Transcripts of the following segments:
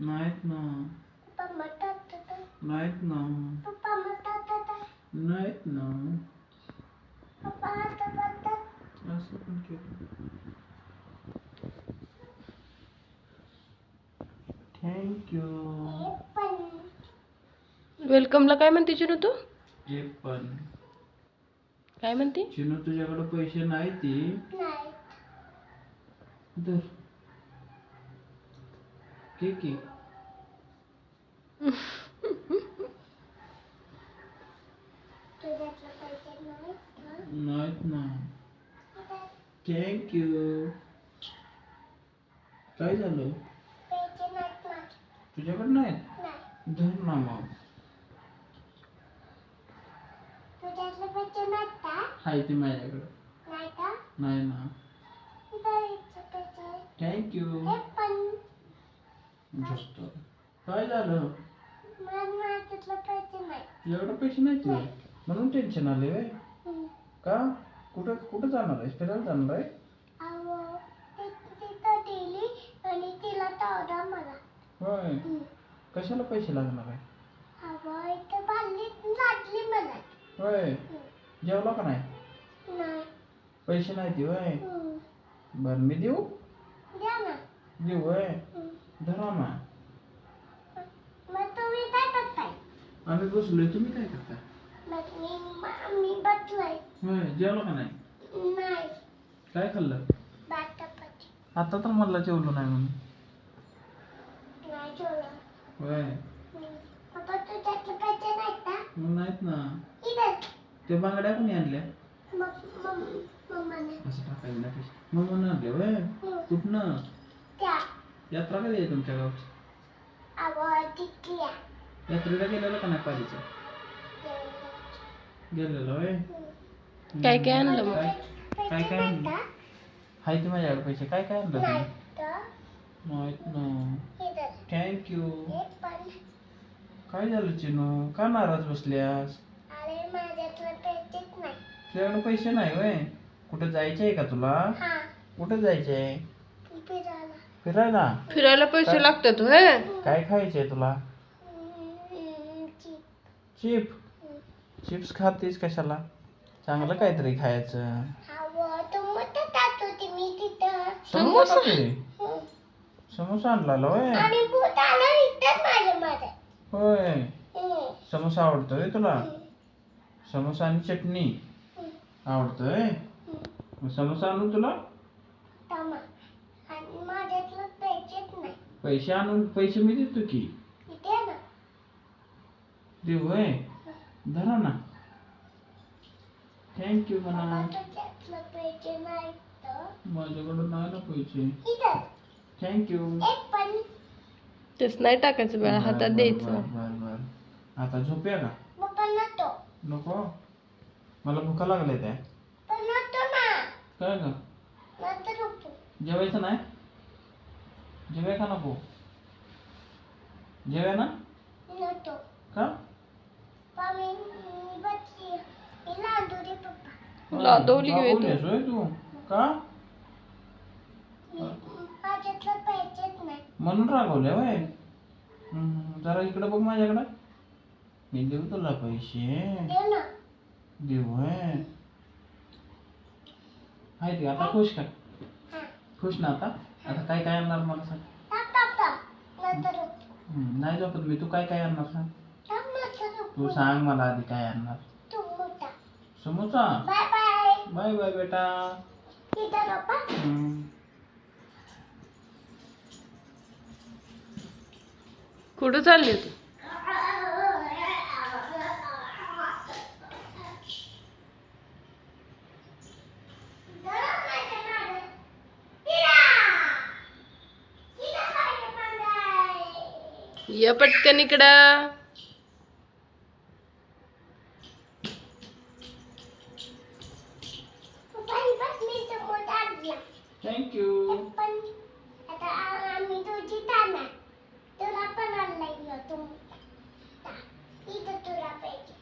नाहीत ना. नाहीत ना. नाहीत ना. असं पण केलं थँक्यू. वेलकमला काय म्हणते चिनू तू? हे पण काय म्हणते? चिनू तुझ्याकडे पैसे नाही ती ठीक आहे नाहीत ना? थँक्यू काय झालं. तुझ्याकडे नाहीत नाही. धर ना मग? हाय ते माझ्याकडे नाही ना. थँक्यू. झोपतो काय झालं मला माझ्यातलं पैसे नाही. तुझ्याकडे पैसे नाही तुझे म्हणून टेन्शन आले हम्म. का कुठं कुठं जाणार आहेस फिरायला जाणार आहे. होय. कशाला पैसे लागणार आहे. होय. जेवला का नाही नाही. पैसे नाही ती होय. बरं मी देऊ द्या ना. देऊ होय. धरा ना? आम्ही बसलोय तुम्ही काय करता. होय जेवला का नाही. काय खाल्लं. आता तर मला जेवलो नाही म्हणून. होय? मग नाहीत ना. ते बांगड्या कोणी आणल्या. असं पैसे मग म्हणून आणले होय हम्म. कुठनं त्या. यात्रा कधी आहे तुमच्या गावची. यात्रेला गेलेलं का नाही पारीचं गेलेलो होय. काय काय आणलं मग काय पैसे काय आणलं? का? हाय ते माझ्याकडे पैसे काय काय आणलं तुम्ही? नाहीत ना. थँक्यू. काय झालं चिनू का नाराज बसल्यास अरे माझ्यातले पैसेच नाही. तुझ्याकडे पैसे नाही होय कुठे जायचे आहे का तुला हा. कुठे जायचे आहे फिरायला. फिरायला पैसे लागतात होय काय खायचे तुला चिप. चिप चिप्स खातेस कशाला चांगलं काहीतरी खायचं. समोसा. समोसा आणला होय आणि भूत आलं इथंच माझ्या मध्ये. होय हम्म. समोसा आवडतोय तुला हम्म. समोसा आणि चटणी आवडतोय. मग समोसा आणू तुला थांबा. आणि माझ्यातलं पैसेच नाही. पैसे आणून पैसे मी देतो की. देऊ होय धरा ना थँक्यू म्हणा. माझ्याकडून नाही ना पैसे. थँक्यू एक पण. तेच नाही टाकायचं बाळा हातात द्यायचं आता झोपूया का नको. नको मला भुका लागल्या त्या पण नको ना. काय उठू. जेवायचं नाही जेवाय का नको. जेवाय ना? नको. का. लादवली की तू. तू. का. म्हणून रागवल्या होय. हम्म, जरा इकडे बघ माझ्याकडे. मी देऊ तुला पैसे. देऊ होय. आहे ते आता खुश का? हा. खुश ना आता? आता काय काय आणणार मला सांग. हम्म, नाही झोपत मी तू काय काय आणणार सांग. तू सांग मला आधी काय आणणार. समोसा. Bye bye. बेटा. हम्म. कुठं चालली तू? ये पटकन इकडं. थँक्यू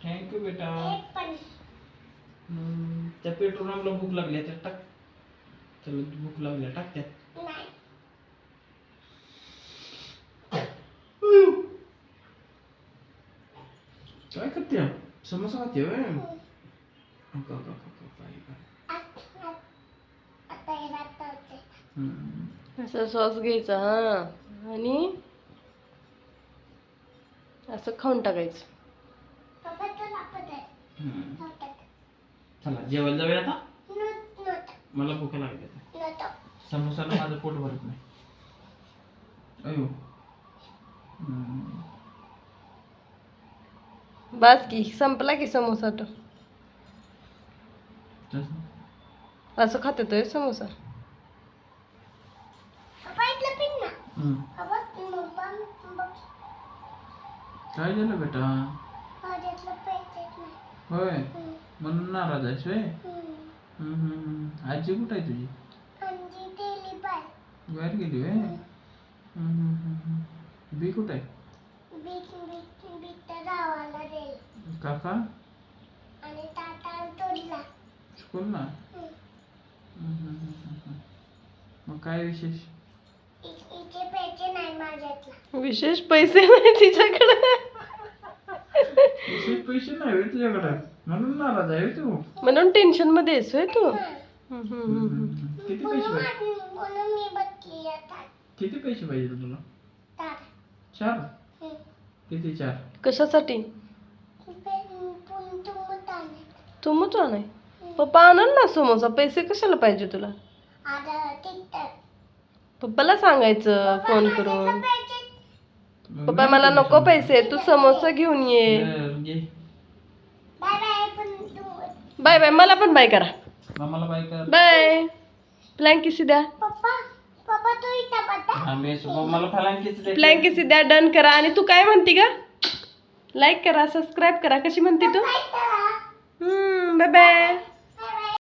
थँक्यू बेटा. त्या पेट्रोल भूक लागली त्या टाक. त्याला भूक लागली टाक त्यात नाही अगं, अगं, अगं, बाई, बाई. आत- आत- आता हे राहतं होते. हम्म. असं सॉस घ्यायचा हा आणि असं खाऊन टाकायचं पप्पा तुला पण आहे. हम्म. नव्हतं. चला जेवायला जाऊया आता नव्हतं- नव्हतं. मला भूक लागली आता नव्हतं. समोसाला माझं पोट भरत नाही अयो हम्म. बास की संपला की समोसा तो तसं. असं खात येतोय समोसा पप्पा इथलं पिन ना. हम्म. पप्पा, पप्पा, बघ. काय झालं बेटा माझ्यातलं पैसेच नाही. होय हम्म. म्हणून नाराज आहेस होय हम्म. हम्म, हम्म, हम्म. आजी कुठं आहे तुझी अंजी गेली बाय. बाहेर गेली होय हम्म, हम्म, हम्म, हम्म. बी कुठं आहे बीक बीक बीक त्या गावाला गेली. काका आणि ताटा तोडला. स्कूल ना हम्म. हम्म, हम्म, हम्म, हम्म. मग काय विशेष इथे पैसे नाही माझ्यातला. विशेष पैसे नाही तिच्याकडे विशेष पैसे नाही होय तुझ्याकडे म्हणून नाराज आहे होय तू म्हणून टेन्शनमध्ये आहेस होय तू हम्म. हम्म, हम्म, हम्म. किती म्हणून पैसे पाहिजे मा- म्हणून मी बसली आता. किती पैसे पाहिजे तुला. चार हम्म. किती चार कशासाठी. तू मग नाही पप्पा आणल ना समोसा? पैसे कशाला पाहिजे तुला. पप्पाला सांगायचं फोन करून. पप्पा मला नको. पैसे. तू समोसा घेऊन ये. बाय बाय पण तू- बाय बाय मला पण बाय करा. बाय कर. बाय प्लॅन किसी द्या. आम्ही मला फलांकीच द्या डन करा आणि तू काय म्हणती का लाईक करा सबस्क्राईब करा. कशी म्हणते तू? Bye bye